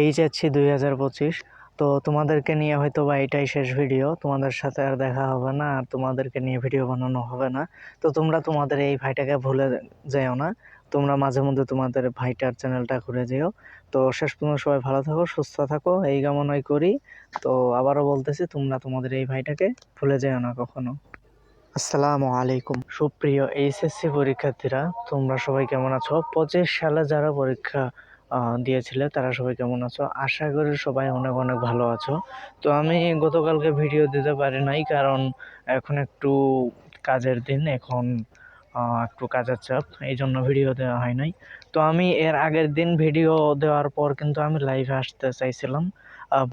এই যাচ্ছি দুই হাজার পঁচিশ, তো তোমাদেরকে নিয়ে হয়তো বা এটাই শেষ ভিডিও। তোমাদের সাথে আর দেখা হবে না, আর তোমাদেরকে নিয়ে ভিডিও বানানো হবে না। তো তোমরা তোমাদের এই ভাইটাকে ভুলে যেও না। তোমরা মাঝে মধ্যে তোমাদের ভাইটার চ্যানেলটা ঘুরে যেও। তো শেষ পর্যন্ত সবাই ভালো থাকো, সুস্থ থাকো, এই কামনাই করি। তো আবারও বলতেছি, তোমরা তোমাদের এই ভাইটাকে ভুলে যেও না কখনো। আসসালামু আলাইকুম। সুপ্রিয় এইচএসসি পরীক্ষার্থীরা, তোমরা সবাই কেমন আছো? পঁচিশ সালে যারা পরীক্ষা দিয়েছিলে। তারা সবাই কেমন আছো? আশা করি সবাই অনেক অনেক ভালো আছো। তো আমি গতকালকে ভিডিও দিতে পারি নাই, কারণ এখন একটু কাজের দিন, এখন একটু কাজের চাপ এই জন্য ভিডিও দেওয়া হয় নাই। তো আমি এর আগের দিন ভিডিও দেওয়ার পর কিন্তু আমি লাইভে আসতে চাইছিলাম।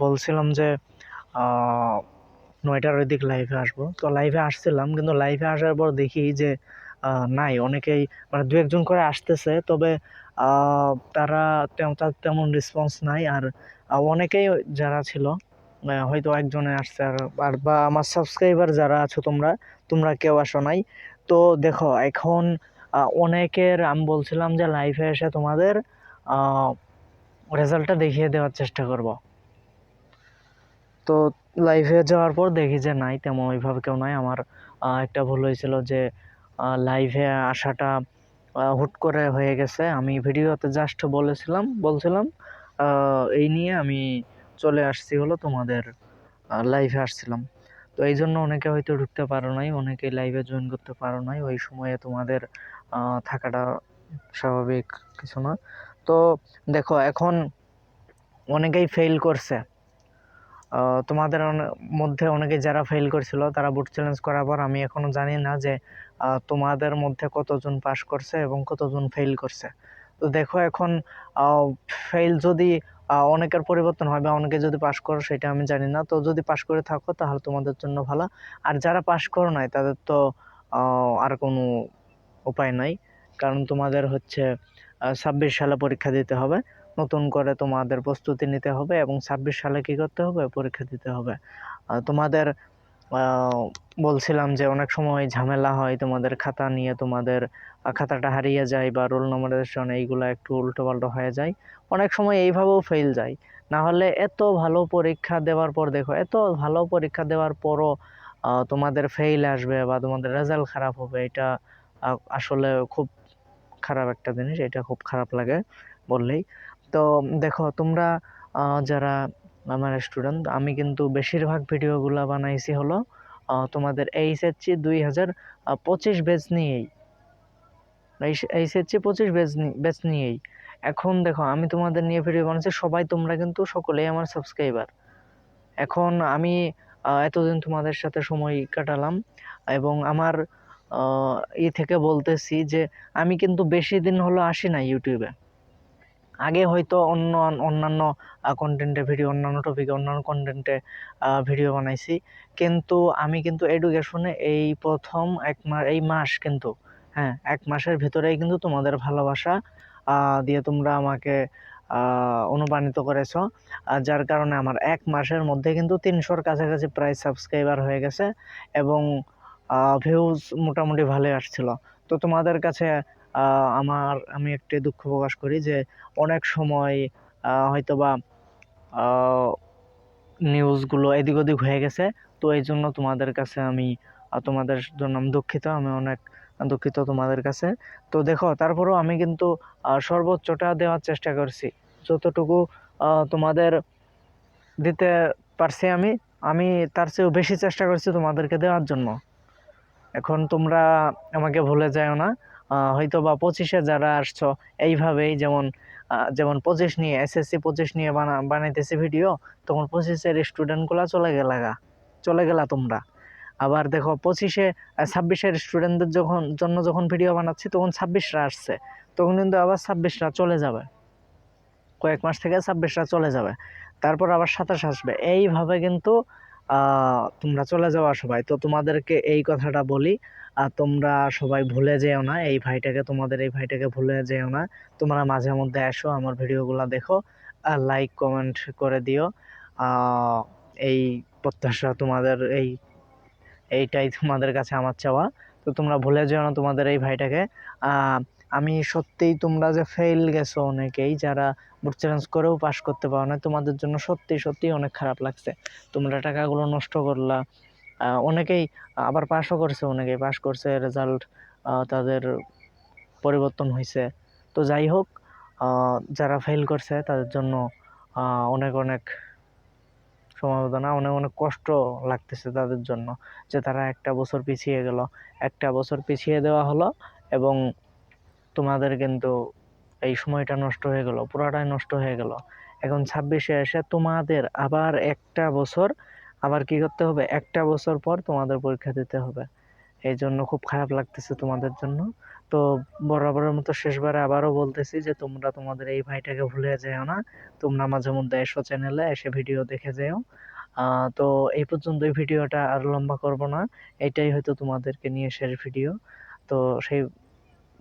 বলছিলাম যে নয়টার ওই দিক লাইভে আসব। তো লাইভে আসছিলাম, কিন্তু লাইভে আসার পর দেখি যে নাই। অনেকেই মানে দু একজন করে আসতেছে, তবে তারা তেমন রেসপন্স নাই। আর অনেকেই যারা ছিল হয়তো একজনে আসছে আর বা আমার সাবস্ক্রাইবার যারা আছো তোমরা তোমরা কেউ আসো নাই। তো দেখো, এখন অনেকের আমি বলছিলাম যে লাইভে এসে তোমাদের রেজাল্টটা দেখিয়ে দেওয়ার চেষ্টা করব। তো লাইফে যাওয়ার পর দেখি যে নাই, তেমন ওইভাবে কেউ নাই। আমার একটা ভুল হয়েছিল যে লাইভে আসাটা হুট করে হয়ে গেছে। আমি ভিডিওতে জাস্ট বলেছিলাম, বলছিলাম এই নিয়ে আমি চলে আসছি হলো তোমাদের লাইভে আসছিলাম। তো এই জন্য অনেকে হয়তো ঢুকতে পারো নাই, অনেকে লাইভে জয়েন করতে পারো নাই। ওই সময়ে তোমাদের থাকাটা স্বাভাবিক কিছু না। তো দেখো, এখন অনেকেই ফেল করছে। তোমাদের মধ্যে অনেকে যারা ফেল করছিল, তারা বুট চ্যালেঞ্জ করার পর আমি এখনও জানি না যে তোমাদের মধ্যে কতজন পাস করছে এবং কতজন ফেল করছে। তো দেখো এখন ফেল যদি অনেকের পরিবর্তন হয় বা অনেকে যদি পাস করো, সেটা আমি জানি না। তো যদি পাস করে থাকো, তাহলে তোমাদের জন্য ভালো। আর যারা পাস করো নাই, তাদের তো আর কোনো উপায় নাই। কারণ তোমাদের হচ্ছে ছাব্বিশ সালে পরীক্ষা দিতে হবে। নতুন করে তোমাদের প্রস্তুতি নিতে হবে এবং ছাব্বিশ সালে কি করতে হবে? পরীক্ষা দিতে হবে। তোমাদের বলছিলাম যে অনেক সময় ঝামেলা হয় তোমাদের খাতা নিয়ে, তোমাদের খাতাটা হারিয়ে যায় বা রোল নম্বরেশন এইগুলো একটু উল্টো পাল্টো হয়ে যায়। অনেক সময় এইভাবেও ফেল যায়। না হলে এত ভালো পরীক্ষা দেওয়ার পর দেখো, এত ভালো পরীক্ষা দেওয়ার পরও তোমাদের ফেল আসবে বা তোমাদের রেজাল্ট খারাপ হবে, এটা আসলে খুব খারাপ একটা জিনিস, এটা খুব খারাপ লাগে বললেই। তো দেখো, তোমরা যারা আমার স্টুডেন্ট আমি কিন্তু বেশিরভাগ ভিডিওগুলো বানাইছি হলো তোমাদের এইচএসসি দুই হাজার পঁচিশ বেচ নিয়েই। এইচএসসি পঁচিশ বেচ বেচ নিয়েই। এখন দেখো, আমি তোমাদের নিয়ে ভিডিও বানাচ্ছি সবাই তোমরা কিন্তু সকলেই আমার সাবস্ক্রাইবার এখন আমি এতদিন তোমাদের সাথে সময় কাটালাম এবং আমার ই থেকে বলতেছি যে, আমি কিন্তু বেশি দিন হলো আসি না ইউটিউবে। আগে হয়তো অন্য, অন্যান্য কন্টেন্টে ভিডিও অন্যান্য টপিকে অন্যান্য কন্টেন্টে ভিডিও বানাইছি। কিন্তু আমি কিন্তু এডুকেশনে এই প্রথম এক মাস এই মাস কিন্তু হ্যাঁ এক মাসের ভিতরেই কিন্তু তোমাদের ভালোবাসা দিয়ে তোমরা আমাকে অনুপ্রাণিত করেছ। যার কারণে আমার এক মাসের মধ্যে কিন্তু তিনশোর কাছাকাছি প্রায় সাবস্ক্রাইবার হয়ে গেছে এবং ভিউজ মোটামুটি ভালোই আসছিল। তো তোমাদের কাছে আমার, আমি একটি দুঃখ প্রকাশ করি যে অনেক সময় হয়তোবা নিউজগুলো এদিক ওদিক হয়ে গেছে। তো এই জন্য তোমাদের কাছে আমি তোমাদের জন্য আমি দুঃখিত, আমি অনেক দুঃখিত তোমাদের কাছে। তো দেখো, তারপরেও আমি কিন্তু সর্বোচ্চটা দেওয়ার চেষ্টা করছি। যতটুকু তোমাদের দিতে পারছি আমি আমি তার চেয়েও বেশি চেষ্টা করছি তোমাদেরকে দেওয়ার জন্য। এখন তোমরা আমাকে ভুলে যাও না। হয়তো বা পঁচিশে যারা আসছো, এইভাবেই যেমন যেমন পঁচিশ নিয়ে, এসএসসি পঁচিশ নিয়ে বানা, বানাইতেছে ভিডিও, তখন পঁচিশের স্টুডেন্টগুলা চলে গেলাগা চলে গেলা তোমরা। আবার দেখো পঁচিশে ছাব্বিশের স্টুডেন্টদের যখন, জন্য যখন ভিডিও বানাচ্ছি, তখন ছাব্বিশরা আসছে, তখন কিন্তু আবার ছাব্বিশরা চলে যাবে। কয়েক মাস থেকে ছাব্বিশরা চলে যাবে, তারপর আবার সাতাশ আসবে। এইভাবে কিন্তু তোমরা চলে যাওয়া সবাই। তো তোমাদেরকে এই কথাটা বলি আর তোমরা সবাই ভুলে যেও না, এই ভাইটাকে, তোমাদের এই ভাইটাকে ভুলে যেও না। তোমরা মাঝে মধ্যে এসো, আমার ভিডিওগুলো দেখো আর লাইক কমেন্ট করে দিও। এই প্রত্যাশা তোমাদের, এই, এইটাই তোমাদের কাছে আমার চাওয়া। তো তোমরা ভুলে যেও না তোমাদের এই ভাইটাকে। আমি সত্যিই তোমরা যে ফেল গেছো অনেকেই, যারা বুট চ্যালেঞ্জ করেও পাস করতে পারো না তোমাদের জন্য সত্যি সত্যি অনেক খারাপ লাগছে। তোমরা টাকাগুলো নষ্ট করলা। অনেকেই আবার পাসও করছে, অনেকেই পাস করছে রেজাল্ট তাদের পরিবর্তন হয়েছে তো যাই হোক যারা ফেল করছে, তাদের জন্য অনেক অনেক সমবেদনা অনেক অনেক কষ্ট লাগতেছে তাদের জন্য যে তারা একটা বছর পিছিয়ে গেল। একটা বছর পিছিয়ে দেওয়া হলো এবং তোমাদের কিন্তু এই সময়টা নষ্ট হয়ে গেল, পুরাটাই নষ্ট হয়ে গেল। এখন ছাব্বিশে এসে তোমাদের আবার একটা বছর, আবার কি করতে হবে? একটা বছর পর তোমাদের পরীক্ষা দিতে হবে। এই জন্য খুব খারাপ লাগতেছে তোমাদের জন্য। তো বরাবরের মতো শেষবারে আবারও বলতেছি যে, তোমরা তোমাদের এই ভাইটাকে ভুলে যেও না। তোমরা মাঝে মধ্যে এসো চ্যানেলে এসে ভিডিও দেখে যেও। তো এই পর্যন্ত এই ভিডিওটা আর লম্বা করব না। এটাই হয়তো তোমাদেরকে নিয়ে শেষ ভিডিও তো সেই